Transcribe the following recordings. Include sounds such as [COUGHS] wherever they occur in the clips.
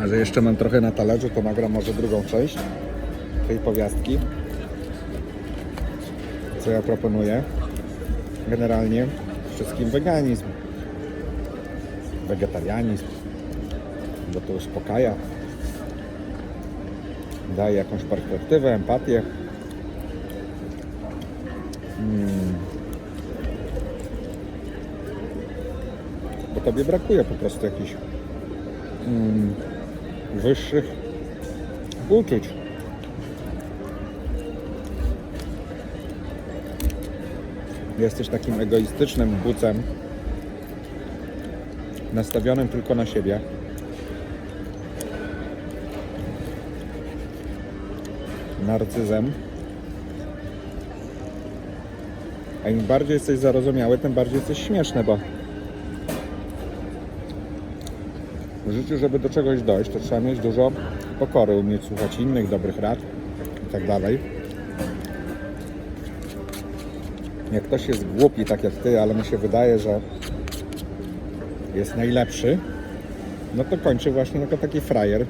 A że jeszcze mam trochę na talerzu, to nagram może drugą część tej powiastki. Co ja proponuję? Generalnie wszystkim weganizm, wegetarianizm, bo to uspokaja, daje jakąś perspektywę, empatię. Mm. Bo tobie brakuje po prostu jakichś mm, wyższych uczuć. Jesteś takim egoistycznym bucem, nastawionym tylko na siebie. Narcyzem. A im bardziej jesteś zarozumiały, tym bardziej jesteś śmieszny, bo w życiu, żeby do czegoś dojść, to trzeba mieć dużo pokory, umieć słuchać innych, dobrych rad i tak dalej. Jak ktoś jest głupi, tak jak ty, ale mi się wydaje, że jest najlepszy, no to kończy właśnie jako taki frajer,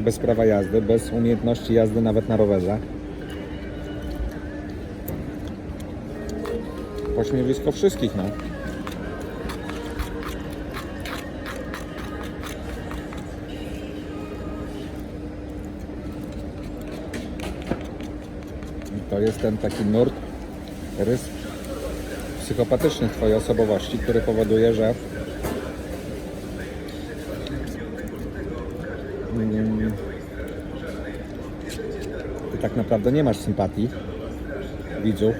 bez prawa jazdy, bez umiejętności jazdy nawet na rowerze. Pośmiewisko wszystkich, no. To jest ten taki nurt, rys psychopatyczny Twojej osobowości, który powoduje, że mm, Ty tak naprawdę nie masz sympatii widzów.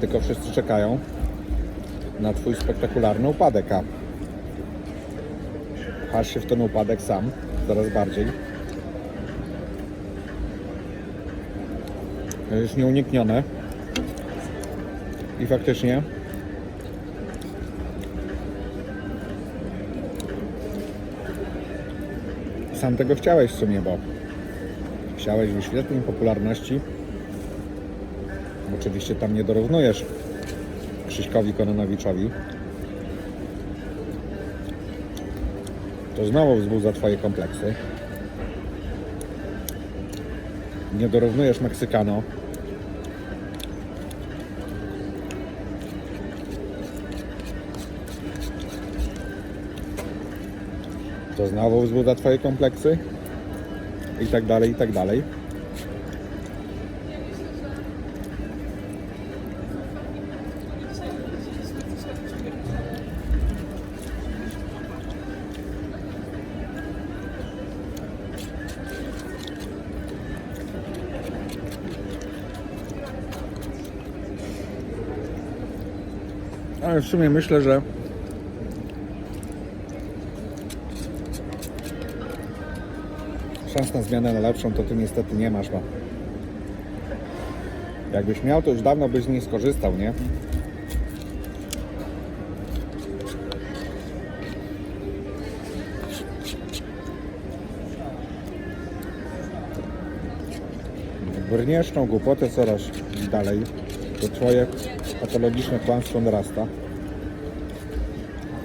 Tylko wszyscy czekają na Twój spektakularny upadek, a pchasz się w ten upadek sam, coraz bardziej. To jest nieuniknione. I faktycznie sam tego chciałeś w sumie, bo chciałeś wyświetleń, popularności. Oczywiście tam nie dorównujesz Krzyśkowi Kononowiczowi. To znowu wzbudza Twoje kompleksy. Nie dorównujesz Meksykano. To znowu wzbudza Twoje kompleksy. I tak dalej, i tak dalej. Ale w sumie myślę, że szans na zmianę na lepszą to ty niestety nie masz, bo jakbyś miał, to już dawno byś z niej skorzystał, nie? Brniesz tą głupotę coraz dalej, to twoje patologiczne kłamstwo narasta.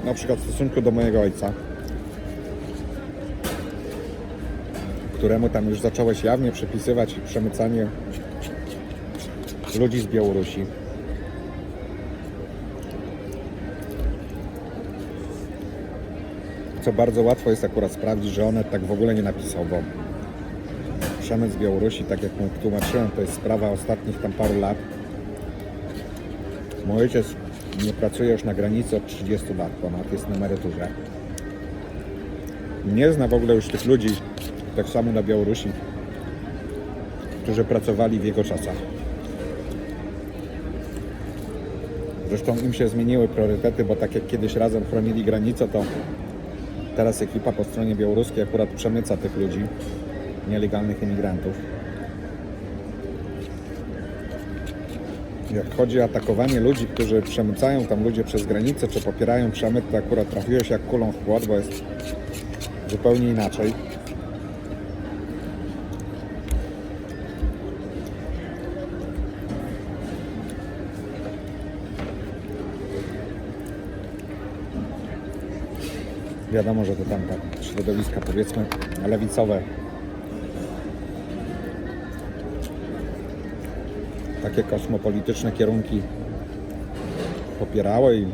Na przykład w stosunku do mojego ojca, któremu tam już zacząłeś jawnie przypisywać przemycanie ludzi z Białorusi. Co bardzo łatwo jest akurat sprawdzić, że on tak w ogóle nie napisał, bo z Białorusi, tak jak mu tłumaczyłem, to jest sprawa ostatnich tam paru lat. Mój ojciec nie pracuje już na granicy od 30 lat ponad, jest na emeryturze. Nie zna w ogóle już tych ludzi, tak samo na Białorusi, którzy pracowali w jego czasach. Zresztą im się zmieniły priorytety, bo tak jak kiedyś razem chronili granicę, to teraz ekipa po stronie białoruskiej akurat przemyca tych ludzi, nielegalnych imigrantów. jak chodzi o atakowanie ludzi, którzy przemycają tam ludzie przez granicę, czy popierają przemyt, to akurat trafiłeś jak kulą w płot, bo jest zupełnie inaczej. Wiadomo, że to tam tak środowiska powiedzmy lewicowe takie kosmopolityczne kierunki popierały i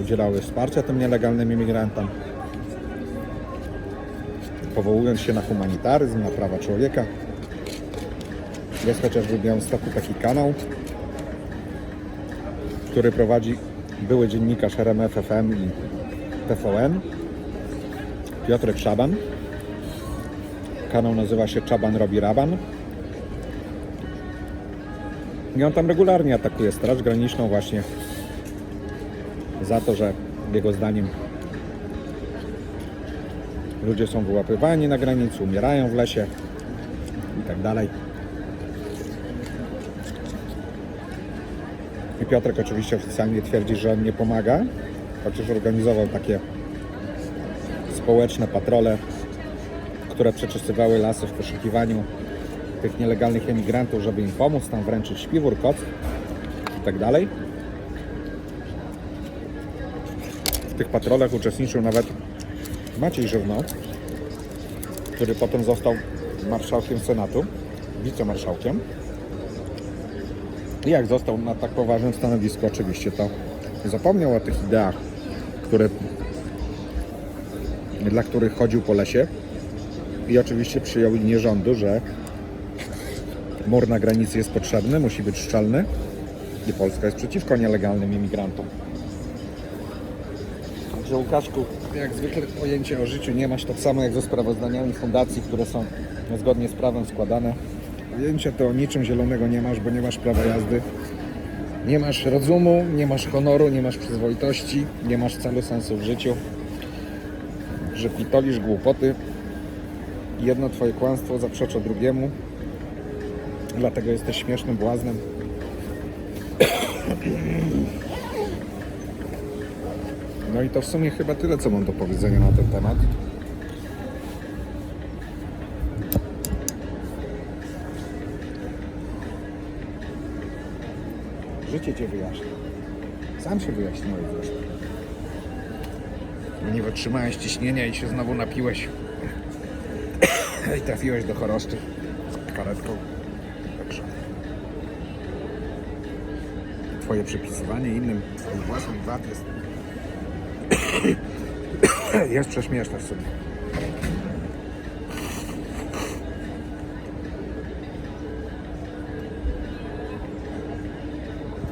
udzielały wsparcia tym nielegalnym imigrantom, powołując się na humanitaryzm, na prawa człowieka. Jest chociażby w Białymstoku taki kanał, który prowadzi były dziennikarz RMF FM i TVN, Piotrek Szaban. Kanał nazywa się Czaban robi raban. I on tam regularnie atakuje Straż Graniczną właśnie za to, że jego zdaniem ludzie są wyłapywani na granicy, umierają w lesie i tak dalej. I Piotrek oczywiście oficjalnie twierdzi, że on nie pomaga, chociaż organizował takie społeczne patrole, które przeczesywały lasy w poszukiwaniu tych nielegalnych emigrantów, żeby im pomóc, tam wręczyć śpiwór, koc i tak dalej. W tych patrolach uczestniczył nawet Maciej Żywno, który potem został marszałkiem Senatu, wicemarszałkiem. I jak został na tak poważnym stanowisku, oczywiście to zapomniał o tych ideach, które, dla których chodził po lesie. I oczywiście przyjął linię rządu, że mur na granicy jest potrzebny, musi być szczelny i Polska jest przeciwko nielegalnym imigrantom. Także Łukaszku, jak zwykle pojęcie o życiu nie masz tak samo jak ze sprawozdaniami fundacji, które są zgodnie z prawem składane. Pojęcia to o niczym zielonego nie masz, bo nie masz prawa jazdy. Nie masz rozumu, nie masz honoru, nie masz przyzwoitości, nie masz celu, sensu w życiu. Że pitolisz głupoty. Jedno twoje kłamstwo zaprzecza drugiemu. Dlatego jesteś śmiesznym błaznem. No i to w sumie chyba tyle, co mam do powiedzenia na ten temat. Życie cię wyjaśni. Sam się wyjaśniłeś zresztą. Nie wytrzymałeś ciśnienia i się znowu napiłeś. [COUGHS] I trafiłeś do choroszczy karetką. Twoje przypisywanie innym własnych wad jest [COUGHS] jest prześmieszne w sobie.